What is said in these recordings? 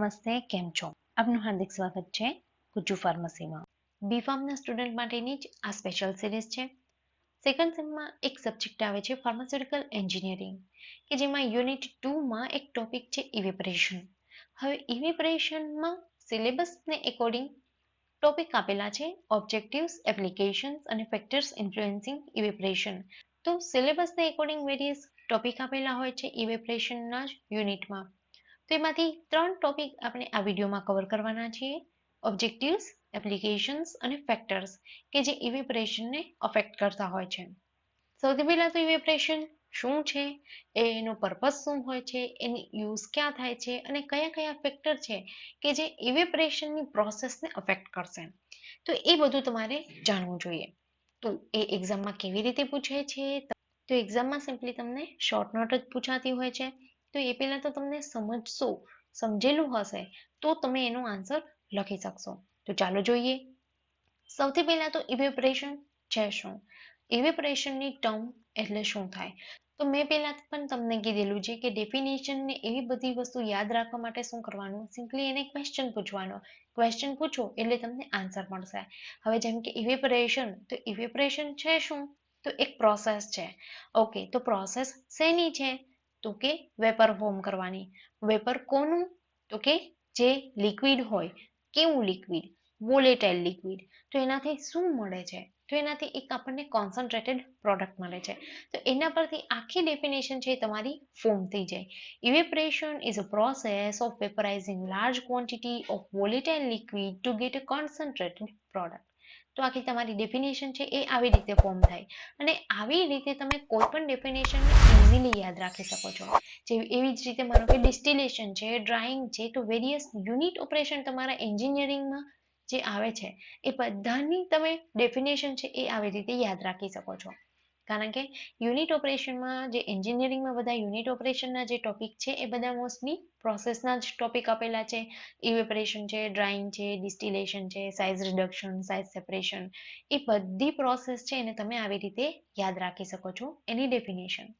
નમસ્તે, કેમ છો? આપનું હાર્દિક સ્વાગત છે ગુજ્જુ ફાર્મસીમાં. બી સ્ટુડન્ટ માટેની જ આ સ્પેશિયલ સિરીઝ છે. સેકન્ડ સેમમાં એક સબ્જેક્ટ આવે છે ફાર્માસ્યુટિકલ એન્જિનિયરિંગ કે જેમાં યુનિટ ટુમાં એક ટોપિક છે ઇવેપરેશન હવે ઇવેપરેશનમાં સિલેબસને એકોર્ડિંગ ટોપિક આપેલા છે ઓબ્જેક્ટિવ્સ એપ્લિકેશન્સ અને ફેક્ટર્સ ઇન્ફ્લુએન્સિંગ ઇવેપરેશન તો સિલેબસને એકોર્ડિંગ વેરિયસ ટોપિક આપેલા હોય છે ઇવેપરેશનના જ યુનિટમાં તો એમાંથી ત્રણ ટોપિક આપણે આ વિડીયોમાં કવર કરવાના છીએ. ઓબ્જેક્ટિવ્સ એપ્લિકેશન્સ અને ફેક્ટર્સ કે જે ઇવેપરેશનને અફેક્ટ કરતા હોય છે. સૌથી પહેલાં તો ઇવેપરેશન શું છે? એનો પર્પઝ શું હોય છે? એની યુઝ ક્યાં થાય છે? અને કયા કયા ફેક્ટર છે કે જે ઇવેપરેશનની પ્રોસેસને અફેક્ટ કરશે? તો એ બધું તમારે જાણવું જોઈએ. તો એ એક્ઝામમાં કેવી રીતે પૂછે છે? તો એક્ઝામમાં સિમ્પલી તમને શોર્ટ નોટ જ પૂછાતી હોય છે. તો એ પહેલાં તો તમને સમજશો, સમજેલું હશે, તો તમે એનો આન્સર લખી શકશો. તો ચાલો જોઈએ. સૌથી પહેલાં તો ઇવેપરેશન છે શું? ઇવેપરેશનની ટર્મ એટલે શું થાય? તો મેં પહેલાં પણ તમને કીધેલું છે કે ડેફિનેશનને એવી બધી વસ્તુ યાદ રાખવા માટે શું કરવાનું? સિમ્પલી એને ક્વેશ્ચન પૂછવાનો. ક્વેશ્ચન પૂછો એટલે તમને આન્સર મળશે. હવે જેમ કે ઇવેપરેશન તો ઇવેપરેશન છે શું? તો એક પ્રોસેસ છે. ઓકે તો પ્રોસેસ શેની છે? તો કે વેપર ફોર્મ કરવાની. વેપર કોનું? તો કે જે લિક્વિડ હોય. કેવું લિક્વિડ? Volatile liquid. તો એનાથી શું મળે છે? તો એનાથી એક આપણને કોન્સન્ટ્રેટેડ પ્રોડક્ટ મળે છે. તો એના પરથી આખી ડેફિનેશન છે તમારી ફોર્મ થઈ જાય. Evaporation is a process of vaporising large quantity of volatile liquid to get a concentrated product તો આખી તમારી ડેફિનેશન છે એ આવી રીતે ફોર્મ થાય. અને આવી રીતે તમે કોઈ પણ ડેફિનેશન ઇઝીલી યાદ રાખી શકો છો. જે એવી જ રીતે માનો કે ડિસ્ટિલેશન છે ડ્રાઇંગ છે, તો વેરિયસ યુનિટ ઓપરેશન તમારા એન્જિનિયરિંગમાં જે આવે છે, એ બધાની તમે ડેફિનેશન છે એ આવી રીતે યાદ રાખી શકો છો. કારણ કે યુનિટ ઓપરેશનમાં જે એન્જિનિયરિંગમાં બધા યુનિટ ઓપરેશનના જે ટોપિક છે, એ બધા મોસ્ટલી પ્રોસેસના જ ટોપિક આપેલા છે. ઇવેપરેશન છે ડ્રાઇંગ છે ડિસ્ટિલેશન છે સાઇઝ રિડક્શન સાઇઝ સેપરેશન એ બધી પ્રોસેસ છે, એને તમે આવી રીતે યાદ રાખી શકો છો, એની ડેફિનેશન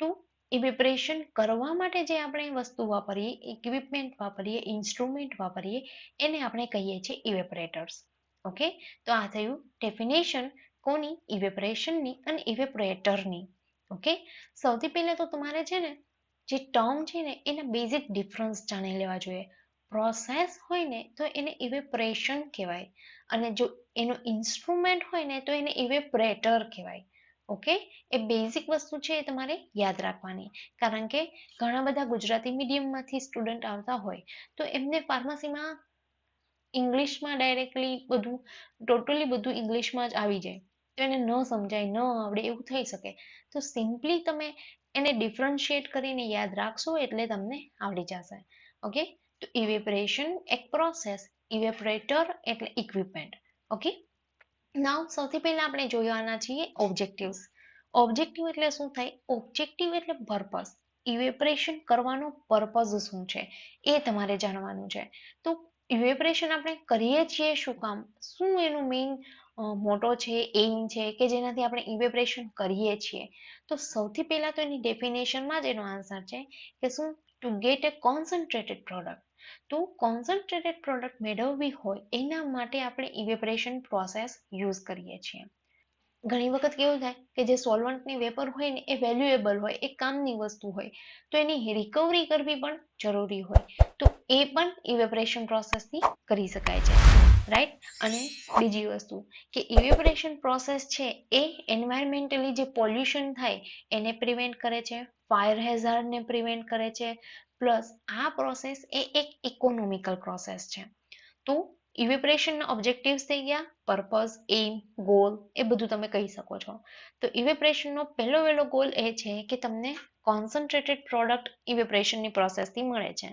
તો પ્રિપરેશન કરવા માટે જે આપણે વસ્તુ વાપરીએ ઇક્વિપમેન્ટ વાપરીએ ઇન્સ્ટ્રુમેન્ટ વાપરીએ, એને આપણે કહીએ છીએ ઇવેપરેટર્સ ઓકે તો આ થયું ડેફિનેશન કોની? ઇવેપરેશનની અને ઇવેપરેટરની ઓકે સૌથી પહેલાં તો તમારે છે ને, જે ટર્મ છે ને, એના બેઝિક ડિફરન્સ જાણી લેવા જોઈએ. પ્રોસેસ હોય ને, તો એને ઇવેપરેશન કહેવાય. અને જો એનો ઇન્સ્ટ્રુમેન્ટ હોય ને, તો એને ઇવેપરેટર કહેવાય. ઓકે? એ બેઝિક વસ્તુ છે એ તમારે યાદ રાખવાની. કારણ કે ઘણા બધા ગુજરાતી મીડિયમમાંથી સ્ટુડન્ટ આવતા હોય તો એમને ફાર્મસીમાં ઇંગ્લિશમાં ડાયરેક્ટલી બધું ટોટલી બધું ઇંગ્લિશમાં જ આવી જાય. તો એને ન સમજાય, ન આવડે, એવું થઈ શકે. તો સિમ્પલી તમે એને ડિફરન્શિએટ કરીને યાદ રાખશો એટલે તમને આવડી જશે. ઓકે? તો ઇવેપરેશન એક પ્રોસેસ ઇવેપરેટર એટલે ઇક્વિપમેન્ટ ઓકે? નાવ, સૌથી પહેલા આપણે જોવાના છીએ ઓબ્જેક્ટિવ્સ ઓબ્જેક્ટિવ એટલે શું થાય? ઓબ્જેક્ટિવ એટલે પર્પઝ ઇવેપરેશન કરવાનો પર્પઝ શું છે? એ તમારે જાણવાનું છે. તો ઇવેપરેશન આપણે કરીએ છીએ શું કામ? શું એનું મેઇન મોટો છે એઇમ છે કે જેનાથી આપણે ઇવેપરેશન કરીએ છીએ? તો સૌથી પહેલા તો એની ડેફિનેશનમાં જ એનો આન્સર છે કે શું? To get a concentrated product તો કોન્સન્ટ્રેટેડ પ્રોડક્ટ મેળવવી હોય, એના માટે આપણે ઇવેપરેશન પ્રોસેસ યુઝ કરીએ છીએ. ઘણી વખત કેવું થાય કે જે સોલ્વન્ટની વેપર હોય ને, એ વેલ્યુએબલ હોય, એ કામની વસ્તુ હોય, તો એની રિકવરી કરવી પણ જરૂરી હોય. તો એ પણ ઇવેપરેશન પ્રોસેસથી કરી શકાય છે. રાઈટ અને બીજી વસ્તુ કે ઇવેપરેશન પ્રોસેસ છે એ એન્વાયરમેન્ટલી જે પોલ્યુશન થાય એને પ્રિવેન્ટ કરે છે ફાયર હેઝાર્ડને પ્રિવેન્ટ કરે છે પ્લસ આ પ્રોસેસ એ એક ઇકોનોમિકલ પ્રોસેસ છે. તો ઇવેપરેશનના ઓબ્જેક્ટિવ્સ થઈ ગયા પર્પઝ એમ ગોલ એ બધું તમે કહી શકો છો. તો ઇવેપરેશનનો પહેલો વહેલો ગોલ એ છે કે તમને કોન્સન્ટ્રેટેડ પ્રોડક્ટ ઇવેપરેશનની પ્રોસેસથી મળે છે.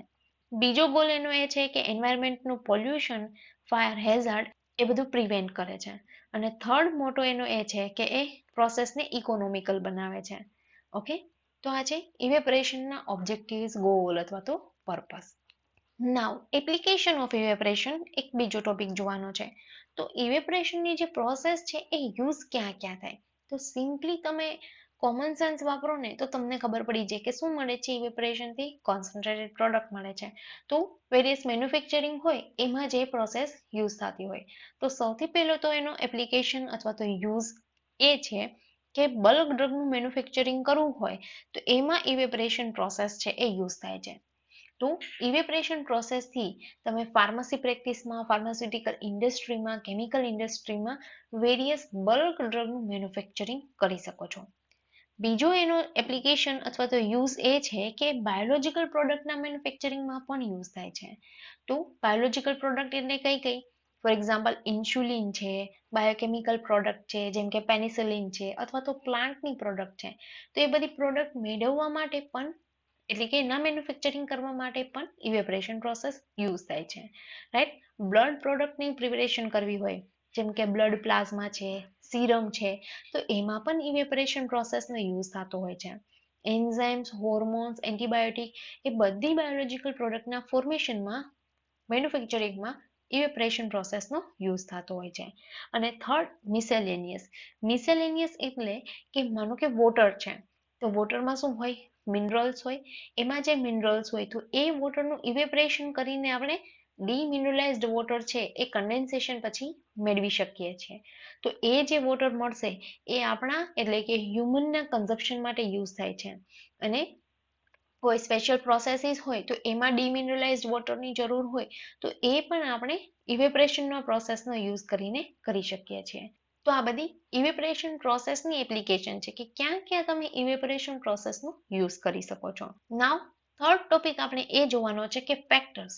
બીજો ગોલ એનો એ છે કે એન્વાયરમેન્ટનું પોલ્યુશન ફાયર હેઝાર્ડ એ બધું પ્રિવેન્ટ કરે છે. અને થર્ડ મોટો એનો એ છે કે એ પ્રોસેસને ઇકોનોમિકલ બનાવે છે. ઓકે તો આ છે ઇવેપરેશનના ઓબ્જેક્ટિવ્સ ગોલ અથવા તો purpose now application of evaporation એક બીજો ટોપિક જોવાનો છે. તો ઇવેપરેશનની જે પ્રોસેસ છે એ યુઝ ક્યાં ક્યાં થાય? તો સિમ્પલી તમે કોમન સેન્સ વાપરો ને તો તમને ખબર પડી જાય કે શું મળે છે ઇવેપરેશનથી કોન્સન્ટ્રેટેડ પ્રોડક્ટ મળે છે. તો વેરિયસ મેન્યુફેક્ચરિંગ હોય, એમાં જે પ્રોસેસ યુઝ થતી હોય. તો સૌથી પહેલો તો એનો એપ્લિકેશન અથવા તો યુઝ એ છે કે બલ્ક ડ્રગનું મેન્યુફેક્ચરિંગ કરવું હોય, તો એમાં ઇવેપરેશન પ્રોસેસ છે એ યુઝ થાય છે. તો ઇવેપરેશન પ્રોસેસથી તમે ફાર્મસી પ્રેક્ટિસમાં ફાર્માસ્યુટિકલ ઇન્ડસ્ટ્રીમાં કેમિકલ ઇન્ડસ્ટ્રીમાં વેરિયસ બલ્ક ડ્રગનું મેન્યુફેક્ચરિંગ કરી શકો છો. બીજો એનો એપ્લિકેશન અથવા તો યુઝ એ છે કે બાયોલોજિકલ પ્રોડક્ટના મેન્યુફેક્ચરિંગમાં પણ યુઝ થાય છે. તો બાયોલોજિકલ પ્રોડક્ટ એટલે કઈ કઈ? ફોર એક્ઝામ્પલ ઇન્સ્યુલિન છે બાયોકેમિકલ પ્રોડક્ટ છે, જેમ કે પેનિસિલિન છે અથવા તો પ્લાન્ટની પ્રોડક્ટ છે. તો એ બધી પ્રોડક્ટ મેળવવા માટે પણ, એટલે કે એના મેન્યુફેક્ચરિંગ કરવા માટે પણ ઇવેપરેશન પ્રોસેસ યુઝ થાય છે. રાઈટ બ્લડ પ્રોડક્ટની પ્રિપેરેશન કરવી હોય જેમ કે બ્લડ પ્લાઝમા છે સીરમ છે, તો એમાં પણ ઇવેપરેશન પ્રોસેસનો યુઝ થતો હોય છે. એન્ઝાઇમ્સ હોર્મોન્સ એન્ટીબાયોટિક એ બધી બાયોલોજિકલ પ્રોડક્ટના ફોર્મેશનમાં મેન્યુફેક્ચરિંગમાં ઇવેપરેશન પ્રોસેસનો યુઝ થતો હોય છે. અને થર્ડ મિસેલેનિયસ મિસેલેનિયસ એટલે કે માનો કે વોટર છે, તો વોટરમાં શું હોય? મિનરલ્સ હોય. એમાં જે મિનરલ્સ હોય તો એ વોટરનું ઇવેપરેશન કરીને આપણે ડીમિનરલાઇઝ્ડ વોટર છે એ કન્ડેન્સેશન પછી મેળવી શકીએ છીએ. તો એ જે વોટર મળશે એ આપણા એટલે કે હ્યુમનના કન્ઝપ્શન માટે યુઝ થાય છે. અને કોઈ સ્પેશિયલ પ્રોસેસીસ હોય તો એમાં ડીમિનરલાઇઝ્ડ વોટરની જરૂર હોય તો એ પણ આપણે ઇવેપરેશનના પ્રોસેસનો યુઝ કરીને કરી શકીએ છીએ. તો આ બધી ઇવેપરેશન પ્રોસેસની એપ્લિકેશન છે કે ક્યાં ક્યાં તમે ઇવેપરેશન પ્રોસેસનો યુઝ કરી શકો છો. નાવ થર્ડ ટોપિક આપણે એ જોવાનો છે કે ફેક્ટર્સ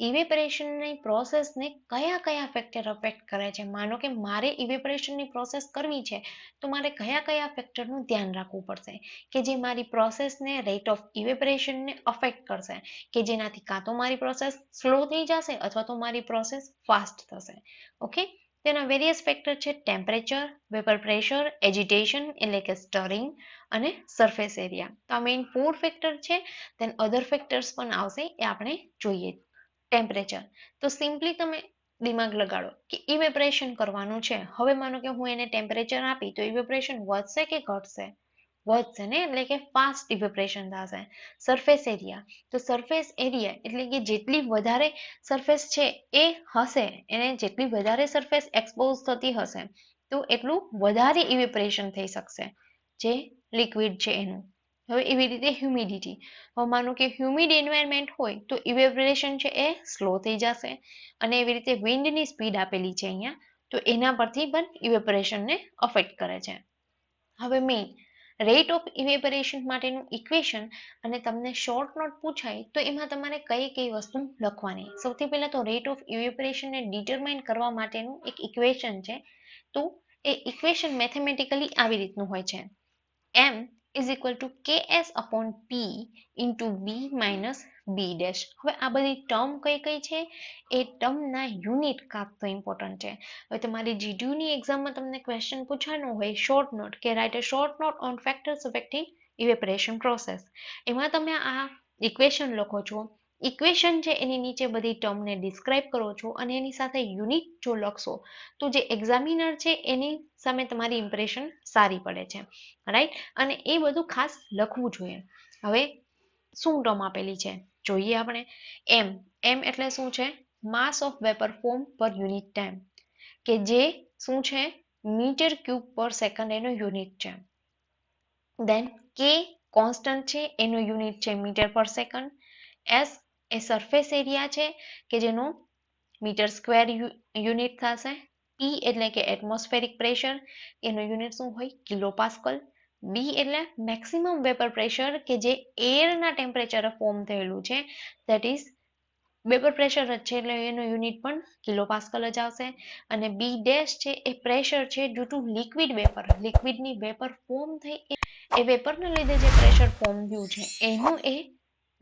ઇવેપરેશનની પ્રોસેસને કયા કયા ફેક્ટર અફેક્ટ કરે છે? માનો કે મારે ઇવેપરેશનની પ્રોસેસ કરવી છે, તો મારે કયા કયા ફેક્ટરનું ધ્યાન રાખવું પડશે? કે જે મારી પ્રોસેસને રેટ ઓફ ઇવેપરેશનને અફેક્ટ કરશે? કે જેનાથી કાં તો મારી પ્રોસેસ સ્લો થઈ જશે અથવા તો મારી પ્રોસેસ ફાસ્ટ થશે? ઓકે તેના વેરિયસ ફેક્ટર છે ટેમ્પરેચર વેપર પ્રેશર એજિટેશન એટલે કે સ્ટરિંગ અને સરફેસ એરિયા તો આ મેઇન ફોર ફેક્ટર છે દેન અધર ફેક્ટર્સ પણ આવશે એ આપણે જોઈએ. ટેમ્પરેચર તો સિમ્પલી તમે દિમાગ લગાડો કે ઇવેપરેશન કરવાનું છે. હવે માનો કે હું એને ટેમ્પરેચર આપી તો ઇવેપરેશન વધશે કે ઘટશે? વધશે ને? એટલે કે ફાસ્ટ ઇવેપરેશન થશે. સરફેસ એરિયા તો સરફેસ એરિયા એટલે કે જેટલી વધારે સરફેસ છે એ હશે. એને જેટલી વધારે સરફેસ એક્સપોઝ થતી હશે તો એટલું વધારે ઇવેપરેશન થઈ શકશે. જે લિક્વિડ છે એનું. હવે એવી રીતે હ્યુમિડિટી હવે માનો કે હ્યુમિડ એન્વાયરમેન્ટ હોય તો ઇવેપરેશન છે એ સ્લો થઈ જશે અને એવી રીતે વિન્ડની સ્પીડ આપેલી છે અહીંયા તો એના પરથી પણ ઇવેપરેશનને અફેક્ટ કરે છે. હવે મેઇન રેટ ઓફ ઇવેપરેશન માટેનું ઇક્વેશન અને તમને શોર્ટ નોટ પૂછાય તો એમાં તમારે કઈ કઈ વસ્તુ લખવાની. સૌથી પહેલાં તો રેટ ઓફ ઇવેપરેશનને ડિટરમાઇન કરવા માટેનું એક ઇક્વેશન છે તો એ ઇક્વેશન મેથેમેટિકલી આવી રીતનું હોય છે. એમ is equal to ks upon p into b minus b dash. હવે આ બધી ટર્મ કઈ કઈ છે? એ ટર્મના યુનિટ કાપ તો ઇમ્પોર્ટન્ટ છે. હવે તમારી જીડીયુની એક્ઝામમાં તમને ક્વેશ્ચન પૂછવાનો હોય શોર્ટ નોટ કે write a short note on factors affecting evaporation process એમાં તમે આ ઇક્વેશન લખો છો. ઇક્વેશન છે, એની નીચે બધી ટર્મને ડિસ્ક્રાઇબ કરો છો અને એની સાથે યુનિટ જો લખશો, તો જે એક્ઝામિનર છે, એની સામે તમારી ઇમ્પ્રેશન સારી પડે છે. રાઈટ અને એ બધું ખાસ લખવું જોઈએ. હવે, શું ટર્મ આપેલી છે? જોઈએ આપણે. એમ એમ એટલે શું છે? Mass of vapour form per unit time કે જે શું છે? મીટર ક્યુબ પર સેકન્ડ એનો યુનિટ છે. દેન કે કોન્સ્ટન્ટ છે, એનો યુનિટ છે મીટર પર સેકન્ડ એસ એ સરફેસ એરિયા છે કે જેનું મીટર સ્ક્વેર યુનિટ થશે. પી એટલે કે એટમોસ્ફેરિક પ્રેશર એનું યુનિટ શું હોય? કિલો પાસ્કલ બી એટલે મેક્સિમમ વેપર પ્રેશર કે જે એરના ટેમ્પરેચરે ફોર્મ થયેલું છે. દેટ ઇઝ વેપર પ્રેશર જ છે એટલે એનું યુનિટ પણ કિલો પાસ્કલ જ આવશે. અને બી ડેશ છે એ પ્રેશર છે ડ્યુ ટુ લિક્વિડ વેપર લિક્વિડની વેપર ફોર્મ થઈ એ વેપરના લીધે જે પ્રેશર ફોર્મ થયું છે, એનું એ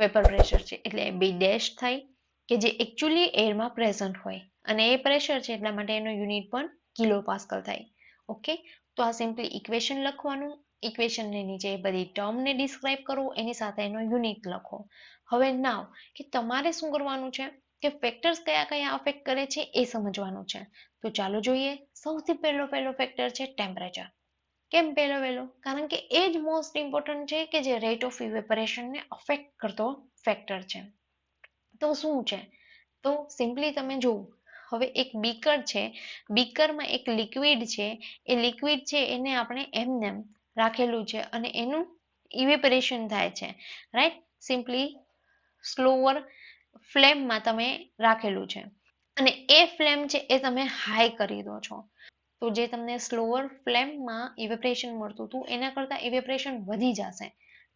વેપર પ્રેશર છે, એટલે બી ડેશ થાય કે જે એકચ્યુઅલી એરમાં પ્રેઝન્ટ હોય. અને એ પ્રેશર છે, એટલા માટે એનો યુનિટ પણ કિલો પાસ્કલ થાય. ઓકે? તો આ સિમ્પલી ઇક્વેશન લખવાનું. ઇક્વેશનને નીચે એ બધી ટર્મને ડિસ્ક્રાઇબ કરો, એની સાથે એનો યુનિટ લખો. હવે નાવ કે તમારે શું કરવાનું છે? કે ફેક્ટર્સ કયા કયા અફેક્ટ કરે છે, એ સમજવાનું છે. તો ચાલો જોઈએ. સૌથી પહેલો પહેલો ફેક્ટર છે ટેમ્પરેચર કેમ પહેલો વહેલો કારણ કે એ જ મોસ્ટ ઇમ્પોર્ટન્ટ છે કે જે રેટ ઓફ ઇવેપરેશનને અફેક્ટ કરતો ફેક્ટર છે. તો શું છે? તો સિમ્પલી તમે જુઓ. હવે એક બીકર છે. બીકરમાં એક લિક્વિડ છે. એ લિક્વિડ છે એને આપણે એમનેમ રાખેલું છે અને એનું ઇવેપરેશન થાય છે. રાઈટ સિમ્પલી સ્લોવર ફ્લેમમાં તમે રાખેલું છે. અને એ ફ્લેમ છે એ તમે હાઈ કરી દો છો. તો જે તમને સ્લોવર ફ્લેમમાં ઇવેપરેશન મળતું હતું, એના કરતાં ઇવેપરેશન વધી જશે.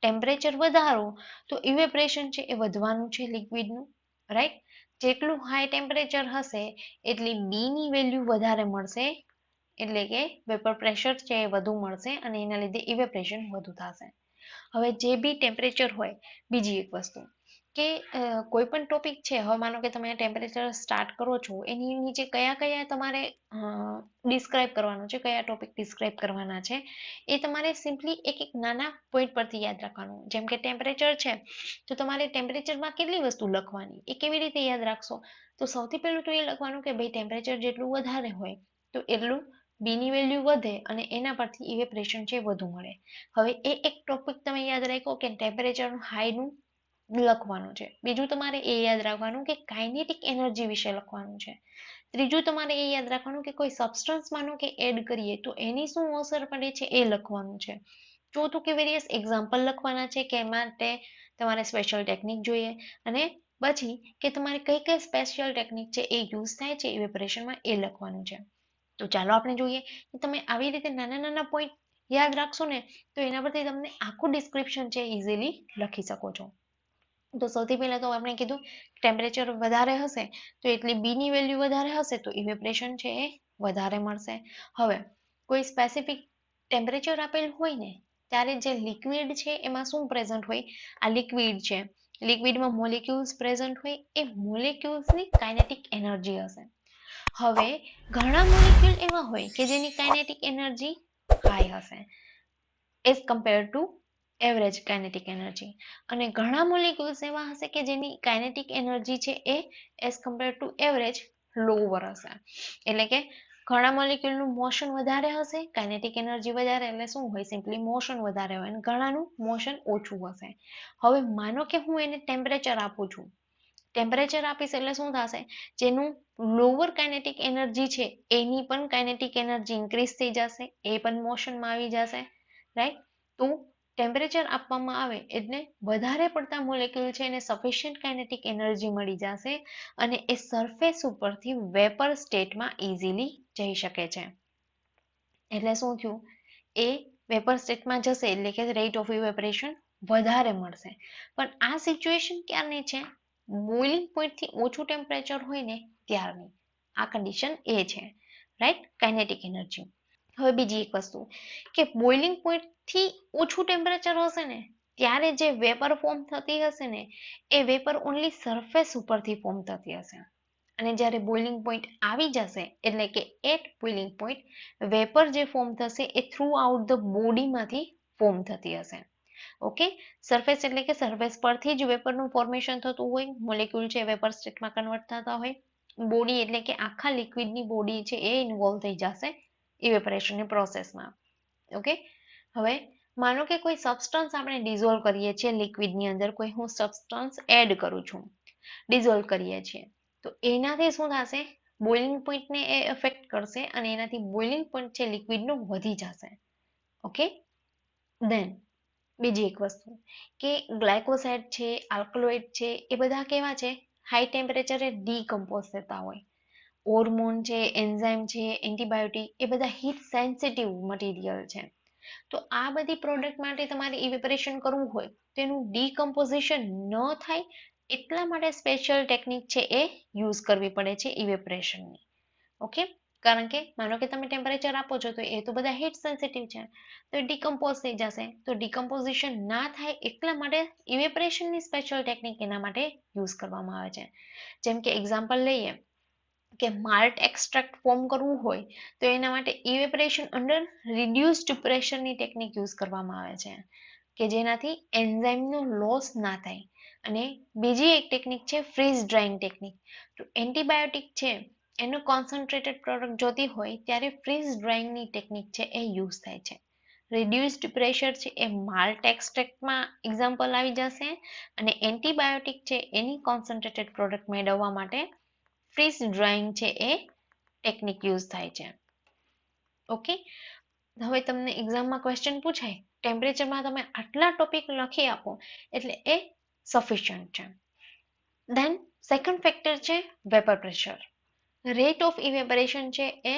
ટેમ્પરેચર વધારો, તો ઇવેપરેશન છે એ વધવાનું છે લિક્વિડનું રાઈટ જેટલું હાઈ ટેમ્પરેચર હશે, એટલી બીની વેલ્યુ વધારે મળશે, એટલે કે વેપર પ્રેશર છે એ વધુ મળશે અને એના લીધે ઇવેપરેશન વધુ થશે. હવે જે બી ટેમ્પરેચર હોય, બીજી એક વસ્તુ. કે કોઈ પણ ટોપિક છે, હવે માનો કે તમે ટેમ્પરેચર સ્ટાર્ટ કરો છો, એની નીચે કયા કયા તમારે ડિસ્ક્રાઇબ કરવાનું છે, કયા ટોપિક ડિસ્ક્રાઇબ કરવાના છે, એ તમારે સિમ્પલી એક એક નાના પોઈન્ટ પરથી યાદ રાખવાનું. જેમ કે ટેમ્પરેચર છે, તો તમારે ટેમ્પરેચરમાં કેટલી વસ્તુ લખવાની, એ કેવી રીતે યાદ રાખશો? તો સૌથી પહેલું તો એ લખવાનું કે ભાઈ ટેમ્પરેચર જેટલું વધારે હોય, તો એટલું બીની વેલ્યુ વધે અને એના પરથી ઇવેપરેશન છે, વધુ મળે. હવે એ એક ટોપિક તમે યાદ રાખો કે ટેમ્પરેચરનું હાઈનું લખવાનું છે. બીજું તમારે એ યાદ રાખવાનું કે કાઇનેટિક એનર્જી વિશે લખવાનું છે. ત્રીજું તમારે એ યાદ રાખવાનું કે કોઈ સબસ્ટન્સ માનો કે એડ કરીએ તો એની શું અસર પડે છે એ લખવાનું છે. ચોથું કે વેરિયસ એક્ઝામ્પલ લખવાના છે કે માટે તમારે સ્પેશિયલ ટેકનિક જોઈએ. અને પછી કે તમારે કઈ કઈ સ્પેશિયલ ટેકનિક છે એ યુઝ થાય છે ઇવેપરેશનમાં એ લખવાનું છે. તો ચાલો આપણે જોઈએ કે તમે આવી રીતે નાના નાના પોઈન્ટ યાદ રાખશો ને તો એના પરથી તમને આખું ડિસ્ક્રિપ્શન છે ઇઝીલી લખી શકો છો. તો સૌથી પહેલા તો આપણે કીધું ટેમ્પરેચર વધારે હશે તો એટલી બીની વેલ્યુ વધારે હશે તો ઇવેપરેશન છે એ વધારે મળશે. હવે, કોઈ સ્પેસિફિક ટેમ્પરેચર આપેલ હોય ને, ત્યારે જે લિક્વિડ છે એમાં શું પ્રેઝન્ટ હોય? આ લિક્વિડ છે. લિક્વિડમાં મોલિક્યુલ્સ પ્રેઝન્ટ હોય, એ મોલિક્યુલ્સની કાઇનેટિક એનર્જી હશે. હવે, ઘણા મોલિક્યુલ એવા હોય કે જેની કાઇનેટિક એનર્જી હાઈ હશે. As compare to average kinetic energy અને ઘણા મોલિક્યુલ્સ એવા હશે કે જેની કાઇનેટિક એનર્જી છે એ as compare to average lower હશે. એટલે કે ઘણા મોલિક્યુલનું મોશન વધારે હશે કાઇનેટિક એનર્જી વધારે, એટલે શું હોય? સિમ્પલી મોશન વધારે હોય અને ઘણાનું મોશન ઓછું હશે. હવે માનો કે હું એને ટેમ્પરેચર આપું છું. ટેમ્પરેચર આપીશ એટલે શું થશે? જેનું લોવર કાઇનેટિક એનર્જી છે, એની પણ કાઇનેટિક એનર્જી ઇન્ક્રીઝ થઈ જશે, એ પણ મોશનમાં આવી જશે રાઈટ તો ટેમ્પરેચર આપવામાં આવે એટલે વધારે પડતા મોલેક્યુલ છે એને સફિશિયન્ટ કાઇનેટિક એનર્જી મળી જશે અને એ સરફેસ ઉપરથી વેપર સ્ટેટમાં ઇઝીલી જઈ શકે છે. એટલે શું થયું? એ વેપર સ્ટેટમાં જશે એટલે કે રેટ ઓફ ઇવેપરેશન વધારે મળશે. પણ આ સિચ્યુએશન ક્યારની છે? બોઇલિંગ પોઈન્ટથી ઓછું ટેમ્પરેચર હોય ને ત્યારની. આ કન્ડિશન એ છે. રાઈટ કાઇનેટિક એનર્જી હવે બીજી એક વસ્તુ, કે બોઇલિંગ પોઈન્ટથી ઓછું ટેમ્પરેચર હશે ને, ત્યારે જે વેપર ફોર્મ થતી હશે ને, એ વેપર ઓનલી સરફેસ ઉપરથી ફોર્મ થતી હશે. અને જ્યારે બોઇલિંગ પોઈન્ટ આવી જશે, એટલે કે એટ બોઇલિંગ પોઈન્ટ વેપર જે ફોર્મ થશે એ થ્રુ આઉટ ધ બોડીમાંથી ફોર્મ થતી હશે. ઓકે સરફેસ એટલે કે સરફેસ પરથી જ વેપરનું ફોર્મેશન થતું હોય મોલેક્યુલ છે વેપર સ્ટેટમાં કન્વર્ટ થતા હોય. બોડી એટલે કે આખા લિક્વિડની બોડી છે એ ઇન્વોલ્વ થઈ જશે. ઇવેપરેશનની પ્રોસેસમાં ઓકે હવે, માનો કે કોઈ સબસ્ટન્સ આપણે ડિઝોલ્વ કરીએ છીએ લિક્વિડની અંદર, કોઈ હું સબસ્ટન્સ એડ કરું છું ડિઝોલ્વ કરીએ છીએ, તો એનાથી શું થશે? બોઇલિંગ પોઈન્ટને એ અફેક્ટ કરશે અને એનાથી બોઇલિંગ પોઈન્ટ છે લિક્વિડનું વધી જશે. ઓકે દેન બીજી એક વસ્તુ, કે ગ્લાયકોસાઇડ છે આલ્કલોઇડ છે, એ બધા કેવા છે? હાઈ ટેમ્પરેચરે ડીકમ્પોઝ થતા હોય. હોર્મોન છે એન્ઝાઇમ છે એન્ટીબાયોટિક એ બધા હીટ સેન્સિટિવ મટીરિયલ છે. તો આ બધી પ્રોડક્ટ માટે તમારે ઇવેપરેશન કરવું હોય, તો એનું ડીકમ્પોઝિશન ન થાય, એટલા માટે સ્પેશિયલ ટેકનિક છે એ યુઝ કરવી પડે છે ઇવેપરેશનની ઓકે કારણ કે માનો કે તમે ટેમ્પરેચર આપો છો, તો એ તો બધા હીટ સેન્સિટિવ છે. તો એ ડીકમ્પોઝ થઈ જશે. તો ડીકમ્પોઝિશન ના થાય, એટલા માટે ઇવેપરેશનની સ્પેશિયલ ટેકનિક એના માટે યુઝ કરવામાં આવે છે. જેમ કે એક્ઝામ્પલ લઈએ કે માલ્ટ એક્સ્ટ્રેક્ટ ફોર્મ કરવું હોય, તો એના માટે ઇવેપરેશન અંડર રિડ્યુસ્ડ પ્રેશરની ટેકનિક યુઝ કરવામાં આવે છે. કે જેનાથી એન્ઝાઇમનો લોસ ના થાય. અને બીજી એક ટેકનિક છે ફ્રીઝ ડ્રાઇંગ ટેકનિક તો એન્ટીબાયોટિક છે, એનો કોન્સન્ટ્રેટેડ પ્રોડક્ટ જોતી હોય, ત્યારે ફ્રીઝ ડ્રાઇંગની ટેકનિક છે એ યુઝ થાય છે. રિડ્યુસ્ડ પ્રેશર છે એ માલ્ટ એક્સ્ટ્રેક્ટમાં એક્ઝામ્પલ આવી જશે. અને એન્ટીબાયોટિક છે એની કોન્સન્ટ્રેટેડ પ્રોડક્ટ મેળવવા માટે ફ્રીઝ ડ્રોઈંગ છે એ ટેકનિક યુઝ થાય છે. ઓકે? હવે તમને એક્ઝામમાં ક્વેશ્ચન પૂછાય. ટેમ્પરેચરમાં તમે આટલા ટોપિક લખી આપો એટલે એ સફિશિયન્ટ છે. ધેન સેકન્ડ ફેક્ટર છે vapour pressure rate of evaporation છે એ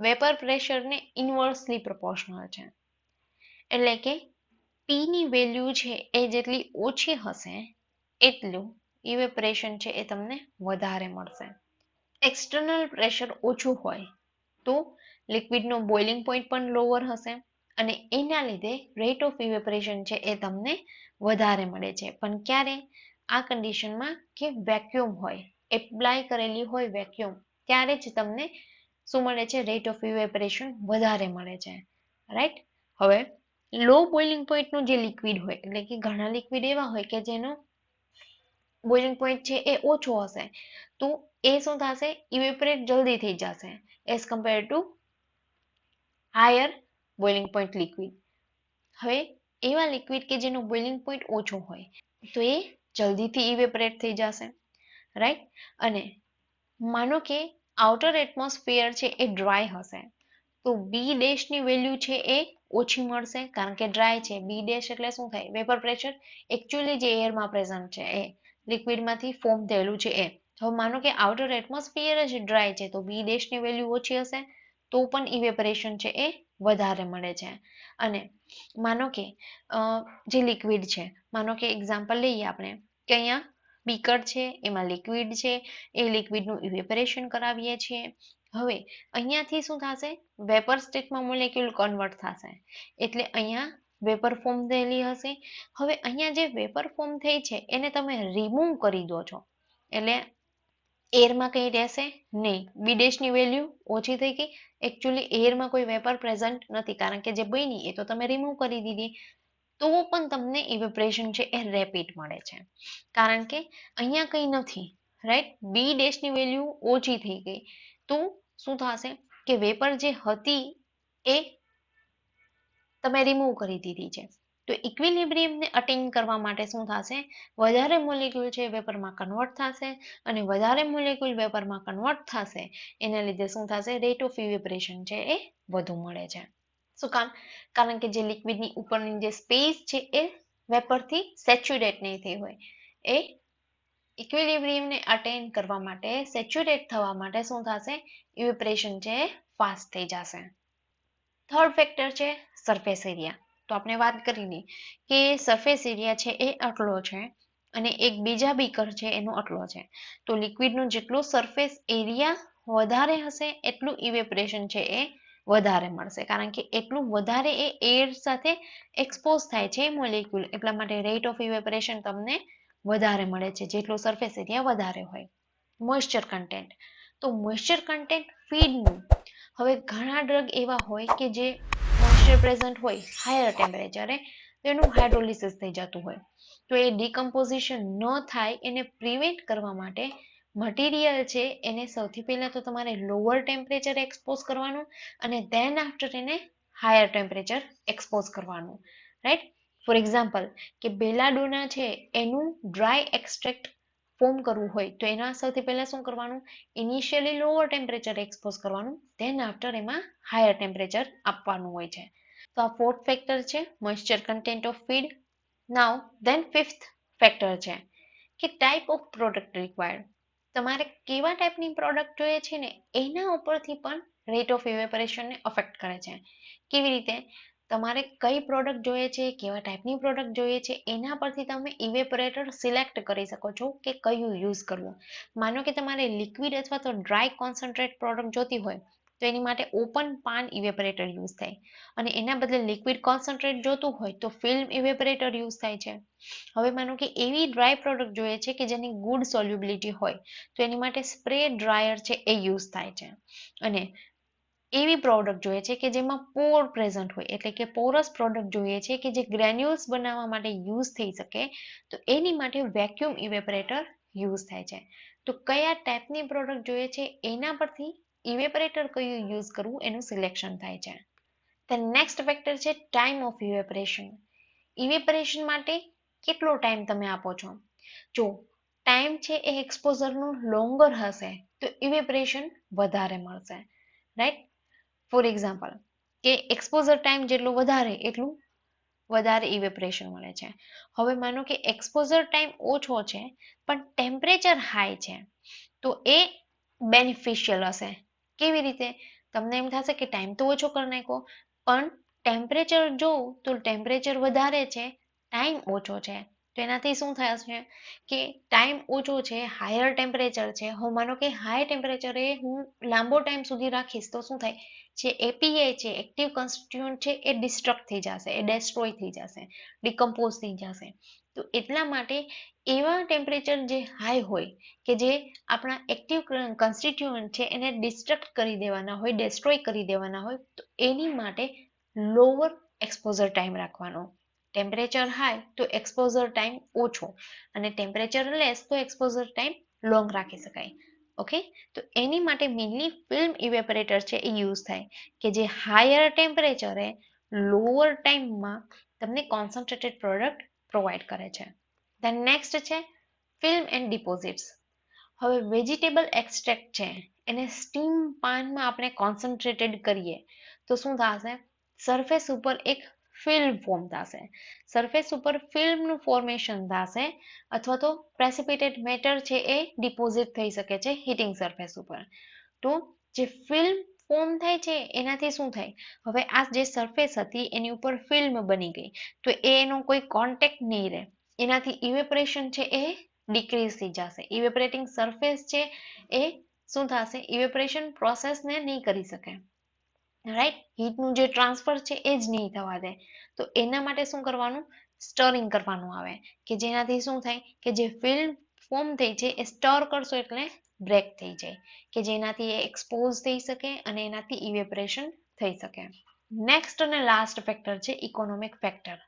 વેપર પ્રેશરને ઇન્વર્સલી પ્રપોર્શનલ છે. એટલે કે પીની વેલ્યુ છે એ જેટલી ઓછી હશે, એટલું ઇવેપરેશન છે એ તમને વધારે મળશે. એક્સટર્નલ પ્રેશર ઓછું હોય તો લિક્વિડનો બોઇલિંગ પોઈન્ટ પણ લોઅર હશે અને એના લીધે રેટ ઓફ ઇવેપરેશન છે એ તમને વધારે મળે છે. પણ ક્યારે? આ કન્ડિશનમાં કે વેક્યુમ હોય એપ્લાય કરેલી હોય વેક્યુમ ત્યારે જ તમને શું મળે છે? રેટ ઓફ ઇવેપરેશન વધારે મળે છે. રાઈટ હવે લો બોઇલિંગ પોઈન્ટનું જે લિક્વિડ હોય, એટલે કે ઘણા લિક્વિડ એવા હોય કે જેનો બોઇલિંગ પોઈન્ટ છે એ ઓછો હશે, તો એ શું થશે? ઇવેપરેટ જલ્દી થઈ જશે. As compare to higher boiling point liquid હવે એવા લિક્વિડ કે જેનો બોઇલિંગ પોઈન્ટ ઓછો હોય, તો એ જલ્દીથી ઇવેપરેટ થઈ જશે. રાઈટ અને માનો કે આઉટર એટમોસ્ફિયર છે એ ડ્રાય હશે. તો બી ડેશની વેલ્યુ છે એ ઓછી મળશે, કારણ કે ડ્રાય છે. બી ડેશ એટલે શું થાય? વેપર પ્રેશર એકચ્યુઅલી જે એરમાં પ્રેઝન્ટ છે એ લિક્વિડમાંથી ફોર્મ થયેલું છે એ. હવે માનો કે આઉટર એટમોસ્ફિયર જ ડ્રાય છે, તો બી દેશની વેલ્યુ ઓછી હશે, તો પણ ઇવેપરેશન છે એ વધારે મળે છે. અને માનો કે જે લિક્વિડ છે, માનો કે એક્ઝામ્પલ લઈએ આપણે, કે અહીંયા બીકર છે, એમાં લિક્વિડ છે, એ લિક્વિડનું ઇવેપરેશન કરાવીએ છીએ. હવે અહીંયાથી શું થશે? વેપર સ્ટેટમાં મોલેક્યુલ કન્વર્ટ થશે. એટલે અહીંયા વેપર ફોર્મ થયેલી હશે. હવે અહીંયા જે વેપર ફોર્મ થઈ છે, એને તમે રિમૂવ કરી દો છો. એટલે એરમાં કંઈ રહેશે? નહીં. બી ડેશની વેલ્યુ ઓછી થઈ ગઈ. એકચ્યુઅલી એરમાં કોઈ વેપર પ્રેઝન્ટ નથી. કારણ કે જે બની એ તો તમે રિમૂવ કરી દીધી. તો પણ તમને ઇવેપરેશન છે એ રેપિડ મળે છે. કારણ કે અહીંયા કંઈ નથી. રાઈટ બી ડેશની વેલ્યુ ઓછી થઈ ગઈ. તો શું થશે? કે વેપર જે હતી એ તમે રિમૂવ કરી દીધી છે. તો ઇક્વિલિબ્રિયમને અટેન કરવા માટે શું થશે? વધારે મોલેક્યુલ છે વેપરમાં કન્વર્ટ થશે અને વધારે મોલેક્યુલ વેપરમાં કન્વર્ટ થશે. એના લીધે શું થશે? રેટ ઓફ ઇવેપરેશન છે એ વધુ મળે છે. શું કામ? કારણ કે જે લિક્વિડની ઉપરની જે સ્પેસ છે એ વેપરથી સેચ્યુરેટ નહીં થઈ હોય. એ ઇક્વિલિબ્રિયમને અટેન કરવા માટે સેચ્યુરેટ થવા માટે શું થશે? ઇવેપરેશન છે ફાસ્ટ થઈ જશે. થર્ડ ફેક્ટર છે સરફેસ એરિયા તો આપણે વાત કરીને કે સરફેસ એરિયા છે એ આટલો છે અને એક બીજા બીકર છે એનો આટલો છે. તો લિક્વિડનો જેટલો સરફેસ એરિયા વધારે હશે, એટલું ઇવેપરેશન છે એ વધારે મળશે. કારણ કે એટલું વધારે એ એર સાથે એક્સપોઝ થાય છે મોલેક્યુલ એટલા માટે રેટ ઓફ ઇવેપરેશન તમને વધારે મળે છે, જેટલો સરફેસ એરિયા વધારે હોય. મોઇશ્ચર કન્ટેન્ટ તો મોઇશ્ચર કન્ટેન્ટ ફીડનું હવે ઘણા ડ્રગ એવા હોય કે જે મોઇશ્ચર પ્રેઝન્ટ હોય હાયર ટેમ્પરેચરે એનું હાઇડ્રોલિસિસ થઈ જતું હોય. તો એ ડિકમ્પોઝિશન ન થાય, એને પ્રિવેન્ટ કરવા માટે મટીરિયલ છે, એને સૌથી પહેલાં તો તમારે લોઅર ટેમ્પરેચર એક્સપોઝ કરવાનું અને દેન આફ્ટર એને હાયર ટેમ્પરેચર એક્સપોઝ કરવાનું રાઈટ ફોર એક્ઝામ્પલ કે બેલાડોના છે, એનું ડ્રાય એક્સટ્રેક્ટ ફોર્મ કરવું હોય, તો એના સૌથી પહેલાં શું કરવાનું? ઇનિશિયલી લોઅર ટેમ્પરેચર એક્સપોઝ કરવાનું ધેન આફ્ટર એમાં હાયર ટેમ્પરેચર આપવાનું હોય છે. તો આ ફોર્થ ફેક્ટર છે moisture content of feed now then fifth factor છે, કે ટાઈપ ઓફ પ્રોડક્ટ રિક્વાયર્ડ તમારે કેવા ટાઈપની પ્રોડક્ટ જોઈએ છે ને, એના ઉપરથી પણ રેટ ઓફ ઇવેપરેશનને અફેક્ટ કરે છે. કેવી રીતે? તમારે કઈ પ્રોડક્ટ જોઈએ છે, કેવા ટાઈપની પ્રોડક્ટ જોઈએ છે, એના પરથી તમે ઇવેપરેટર સિલેક્ટ કરી શકો છો કે કયું યુઝ કરવું. માનો કે તમારે લિક્વિડ અથવા તો ડ્રાય કોન્સન્ટ્રેટ પ્રોડક્ટ જોતી હોય, તો એની માટે ઓપન પાન ઇવેપરેટર યુઝ થાય. અને એના બદલે લિક્વિડ કોન્સન્ટ્રેટ જોતું હોય, તો ફિલ્મ ઇવેપરેટર યુઝ થાય છે. હવે માનો કે એવી ડ્રાય પ્રોડક્ટ જોઈએ છે કે જેની ગુડ સોલ્યુબિલિટી હોય, તો એની માટે સ્પ્રે ડ્રાયર છે, એ યુઝ થાય છે. અને એવી પ્રોડક્ટ જોઈએ છે કે જેમાં પોર પ્રેઝન્ટ હોય. એટલે કે પોરસ પ્રોડક્ટ જોઈએ છે કે જે ગ્રેન્યુલ્સ બનાવવા માટે યુઝ થઈ શકે, તો એની માટે વેક્યુમ ઇવેપરેટર યુઝ થાય છે. તો કયા ટાઈપની પ્રોડક્ટ જોઈએ છે? એના પરથી ઇવેપરેટર કયું યુઝ કરવું? એનું સિલેક્શન થાય છે. તે નેક્સ્ટ ફેક્ટર છે ટાઈમ ઓફ ઇવેપરેશન ઇવેપરેશન માટે કેટલો ટાઈમ તમે આપો છો? જો ટાઈમ છે એ એક્સપોઝરનું લોંગર હશે, તો ઇવેપરેશન વધારે મળશે. રાઈટ ફોર એક્ઝામ્પલ કે એક્સપોઝર ટાઈમ જેટલું વધારે, એટલું વધારે ઇવેપરેશન મળે છે. હવે માનો કે એક્સપોઝર ટાઈમ ઓછો છે, પણ ટેમ્પરેચર હાઈ છે, તો એ બેનિફિશિયલ હશે. કેવી રીતે? તમને એમ થશે કે ટાઈમ તો ઓછો કરી નાખો પણ ટેમ્પરેચર જોઉં તો ટેમ્પરેચર વધારે છે ટાઈમ ઓછો છે. તો એનાથી શું થશે કે ટાઈમ ઓછો છે હાયર ટેમ્પરેચર છે. હું માનો કે હાઈ ટેમ્પરેચરે હું લાંબો ટાઈમ સુધી રાખીશ તો શું થાય? જે એપીએ છે એક્ટિવ કોન્સ્ટિટ્યુઅન્ટ છે, એ ડિસ્ટ્રક્ટ થઈ જશે, એ ડેસ્ટ્રોય થઈ જશે ડિકમ્પોઝ થઈ જશે. તો એટલા માટે એવા ટેમ્પરેચર જે હાઈ હોય કે જે આપણા એક્ટિવ કોન્સ્ટિટ્યુઅન્ટ છે, એને ડિસ્ટ્રક્ટ કરી દેવાના હોય ડેસ્ટ્રોય કરી દેવાના હોય, તો એની માટે લોઅર એક્સપોઝર ટાઈમ રાખવાનો. ટેમ્પરેચર હાઈ તો એક્સપોઝર ટાઈમ ઓછો. અને ટેમ્પરેચર લેસ તો એક્સપોઝર ટાઈમ લોંગ રાખી શકાય. ઓકે તો એની માટે મેઇનલી ફિલ્મ ઇવેપરેટર છે એ યુઝ થાય. કે જે હાયર ટેમ્પરેચરે લોઅર ટાઈમમાં તમને કોન્સન્ટ્રેટેડ પ્રોડક્ટ પ્રોવાઈડ કરે છે. ધેન નેક્સ્ટ છે ફિલ્મ એન્ડ ડિપોઝિટ્સ હવે વેજીટેબલ એક્સટ્રેક્ટ છે, એને સ્ટીમ પાનમાં આપણે કોન્સન્ટ્રેટેડ કરીએ. તો શું થશે? સરફેસ ઉપર એક ફિલ્મ ફોર્મ થશે. સરફેસ ઉપર ફિલ્મનું ફોર્મેશન થશે અથવા તો પ્રેસિપિટેટ મેટર છે એ ડિપોઝિટ થઈ શકે છે હીટિંગ સરફેસ ઉપર. તો જે ફિલ્મ ફોર્મ થાય છે એનાથી શું થાય? હવે આ જે સરફેસ હતી એની ઉપર ફિલ્મ બની ગઈ. તો એનો કોઈ કોન્ટેક્ટ નહીં રહે. એનાથી ઇવેપરેશન છે એ ડિક્રીઝ થઈ જશે. ઇવેપરેટિંગ સરફેસ છે એ શું થશે? ઇવેપરેશન પ્રોસેસને નહીં કરી શકે. રાઈટ હીટનું જે ટ્રાન્સફર છે, એ જ નહીં થવા દે. તો એના માટે શું કરવાનું? સ્ટરિંગ કરવાનું આવે. કે જેનાથી શું થાય? કે જે ફિલ્મ ફોર્મ થઈ છે, એ સ્ટર કરશો એટલે બ્રેક થઈ જાય. કે જેનાથી એ એક્સપોઝ થઈ શકે અને એનાથી ઇવેપરેશન થઈ શકે. નેક્સ્ટ અને લાસ્ટ ફેક્ટર છે ઇકોનોમિક ફેક્ટર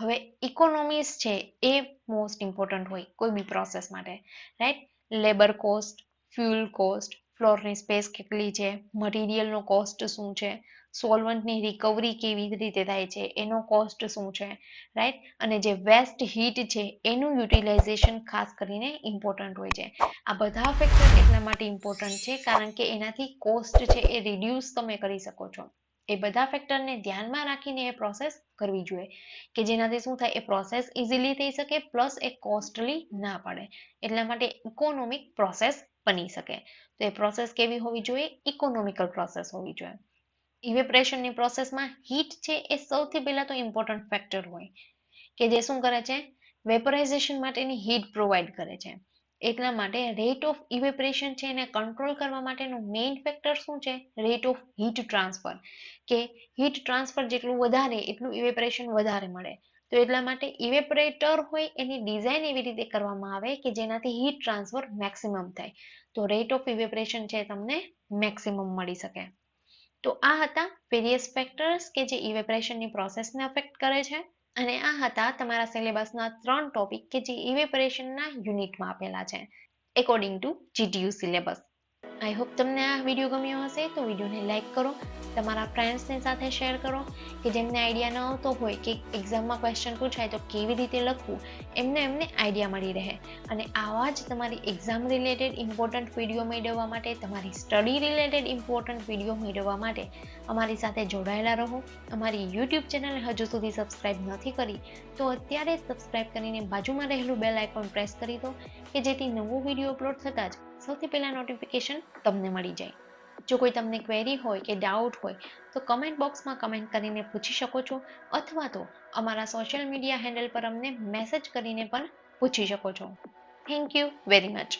હવે ઇકોનોમીસ છે, એ મોસ્ટ ઇમ્પોર્ટન્ટ હોય કોઈ બી પ્રોસેસ માટે. Right labour cost fuel cost ફ્લોરની space કેટલી છે મટીરિયલનો કોસ્ટ શું છે સોલવન્ટની રિકવરી કેવી રીતે થાય છે એનો કોસ્ટ શું છે રાઈટ અને જે વેસ્ટ હીટ છે એનું યુટિલાઇઝેશન ખાસ કરીને ઇમ્પોર્ટન્ટ હોય છે આ બધા ફેક્ટર એટલા માટે ઇમ્પોર્ટન્ટ છે કારણ કે એનાથી કોસ્ટ છે એ રિડ્યુસ તમે કરી શકો છો એ બધા ફેક્ટરને ધ્યાનમાં રાખીને એ પ્રોસેસ કરવી જોઈએ. કે જેનાથી શું થાય, એ પ્રોસેસ ઇઝીલી થઈ શકે પ્લસ એ કોસ્ટલી ના પડે. એટલા માટે ઇકોનોમિક પ્રોસેસ બની શકે. તો એ પ્રોસેસ કેવી હોવી જોઈએ? ઇકોનોમિકલ પ્રોસેસ હોવી જોઈએ. ઇવેપરેશનની પ્રોસેસમાં હીટ છે એ સૌથી પહેલા તો ઇમ્પોર્ટન્ટ ફેક્ટર હોય. કે જે શું કરે છે? વેપરાઇઝેશન માટેની હીટ પ્રોવાઈડ કરે છે. એટલા માટે રેટ ઓફ ઇવેપરેશન છે એને કંટ્રોલ કરવા માટેનું મેઇન ફેક્ટર શું છે? રેટ ઓફ હીટ ટ્રાન્સફર કે હીટ ટ્રાન્સફર જેટલું વધારે, એટલું ઇવેપરેશન વધારે મળે. તો એટલા માટે ઇવેપરેટર હોય એની ડિઝાઇન એવી રીતે કરવામાં આવે કે જેનાથી હીટ ટ્રાન્સફર મેક્સિમમ થાય. તો રેટ ઓફ ઇવેપરેશન છે તમને મેક્સિમમ મળી શકે. તો આ હતા વેરિયસ ફેક્ટર્સ કે જે ઇવેપરેશનની પ્રોસેસને અફેક્ટ કરે છે. અને આ હતા તમારા સિલેબસના ત્રણ ટોપિક કે જે ઇવેપરેશનના યુનિટમાં આપેલા છે. According to GTU syllabus I hope તમને આ વીડિયો ગમ્યો હશે, તો વિડીયોને લાઇક કરો, તમારા ફ્રેન્ડ્સની સાથે શેર કરો, કે જેમને આઈડિયા ન આવતો હોય કે એક્ઝામમાં ક્વેશ્ચન પૂછાય તો કેવી રીતે લખવું, એમને એમને આઈડિયા મળી રહે. અને આવા જ તમારી એક્ઝામ રિલેટેડ ઇમ્પોર્ટન્ટ વીડિયો મેળવવા માટે, તમારી સ્ટડી રિલેટેડ ઇમ્પોર્ટન્ટ વીડિયો મેળવવા માટે અમારી સાથે જોડાયેલા રહો. અમારી યુટ્યુબ ચેનલ હજુ સુધી સબસ્ક્રાઇબ નથી કરી, તો અત્યારે સબસ્ક્રાઇબ કરીને બાજુમાં રહેલું બેલ આઇકોન પ્રેસ કરી દો કે જેથી નવો વીડિયો અપલોડ થતાં જ સૌથી પહેલાં નોટિફિકેશન તમને મળી જાય. જો કોઈ તમને ક્વેરી હોય કે ડાઉટ હોય, તો કમેન્ટ બોક્સમાં કમેન્ટ કરીને પૂછી શકો છો અથવા તો અમારા સોશિયલ મીડિયા હેન્ડલ પર અમને મેસેજ કરીને પણ પૂછી શકો છો. Thank you very much